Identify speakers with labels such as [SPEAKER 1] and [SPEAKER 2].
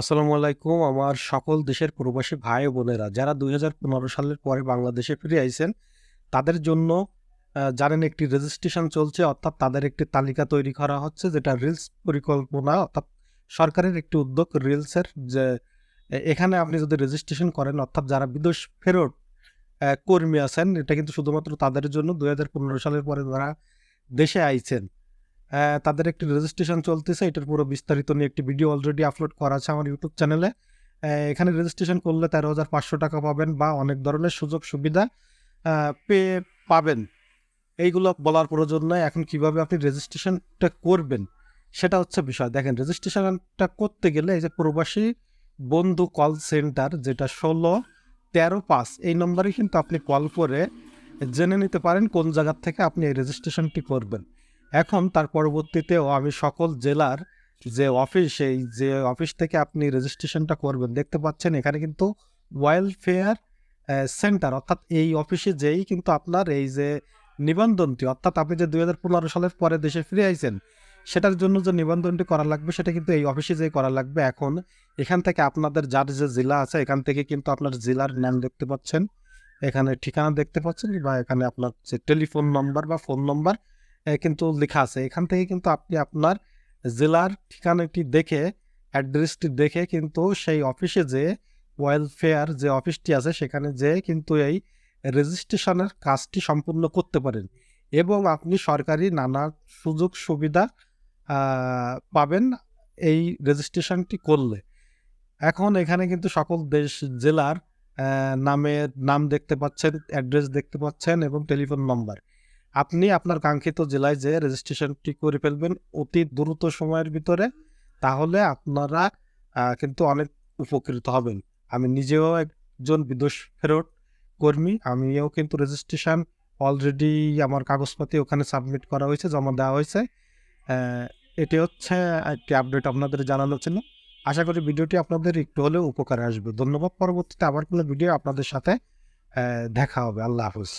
[SPEAKER 1] আসসালামু আলাইকুম। আমার সকল দেশের প্রবাসী ভাই বোনেরা, যারা দুই হাজার পনেরো সালের পরে বাংলাদেশে ফিরে আইছেন, তাদের জন্য জানেন একটি রেজিস্ট্রেশন চলছে, অর্থাৎ তাদের একটি তালিকা তৈরি করা হচ্ছে, যেটা রিলস পরিকল্পনা, অর্থাৎ সরকারের একটি উদ্যোগ রিলসের যে এখানে আপনি যদি রেজিস্ট্রেশন করেন, অর্থাৎ যারা বিদেশ ফেরত কর্মী আছেন, এটা কিন্তু শুধুমাত্র তাদের জন্য দু হাজার পনেরো সালের পরে যারা দেশে আইছেন তাদের একটি রেজিস্ট্রেশন চলতেছে। এটার পুরো বিস্তারিত নিয়ে একটি ভিডিও অলরেডি আপলোড করা আছে আমার ইউটিউব চ্যানেলে এখানে রেজিস্ট্রেশন করলে তেরো হাজার পাঁচশো টাকা পাবেন বা অনেক ধরনের সুযোগ সুবিধা পেয়ে পাবেন। এইগুলো বলার প্রয়োজন নয় এখন কীভাবে আপনি রেজিস্ট্রেশনটা করবেন, সেটা হচ্ছে বিষয়। দেখেন রেজিস্ট্রেশনটা করতে গেলে এই যে প্রবাসী বন্ধু কল সেন্টার যেটা ষোলো তেরো পাঁচ, এই নম্বরে কিন্তু আপনি কল করে জেনে নিতে পারেন কোন জায়গার থেকে আপনি এই রেজিস্ট্রেশনটি করবেন। এখন তার পরবর্তীতেও আমি সকল জেলার যে অফিস, এই যে অফিস থেকে আপনি রেজিস্ট্রেশনটা করবেন, দেখতে পাচ্ছেন এখানে কিন্তু ওয়েলফেয়ার সেন্টার অর্থাৎ এই অফিসে যেই কিন্তু আপনার এই যে নিবন্ধনটি, অর্থাৎ আপনি যে দুই হাজার পনেরো সালের পরে দেশে ফিরে আইছেন, সেটার জন্য যে নিবন্ধনটি করা লাগবে, সেটা কিন্তু এই অফিসে যেই করা লাগবে। এখন এখান থেকে আপনাদের যার যে জেলা আছে, এখান থেকে কিন্তু আপনার জেলার নাম দেখতে পাচ্ছেন। এখানে ঠিকানা দেখতে পাচ্ছেন বা এখানে আপনার যে টেলিফোন নম্বর বা ফোন নম্বর কিন্তু লেখা আছে। এখান থেকে কিন্তু আপনি আপনার জেলার ঠিকানাটি দেখে, অ্যাড্রেসটি দেখে কিন্তু সেই অফিসে যে ওয়েলফেয়ার যে অফিসটি আছে, সেখানে যে কিন্তু এই রেজিস্ট্রেশনের কাজটি সম্পূর্ণ করতে পারেন। এবং আপনি সরকারি নানা সুযোগ সুবিধা পাবেন এই রেজিস্ট্রেশনটি করলে। এখন এখানে কিন্তু সকল দেশ, জেলার নামের নাম দেখতে পাচ্ছেন, অ্যাড্রেস দেখতে পাচ্ছেন এবং টেলিফোন নম্বর। আপনি আপনার কাঙ্ক্ষিত জেলায় যে রেজিস্ট্রেশনটি করে ফেলবেন অতি দ্রুত সময়ের ভিতরে, তাহলে আপনারা কিন্তু অনেক উপকৃত হবেন। আমি নিজেও একজন বিদেশ ফেরত কর্মী, আমিও কিন্তু রেজিস্ট্রেশন অলরেডি আমার কাগজপাতি ওখানে সাবমিট করা হয়েছে, জমা দেওয়া হয়েছে। এটি হচ্ছে একটি আপডেট আপনাদের জানানোর জন্য। আশা করি ভিডিওটি আপনাদের একটু হলেও উপকারে আসবে। ধন্যবাদ, পরবর্তীতে আবার কোনো ভিডিও আপনাদের সাথে দেখা হবে। আল্লাহ হাফিজ।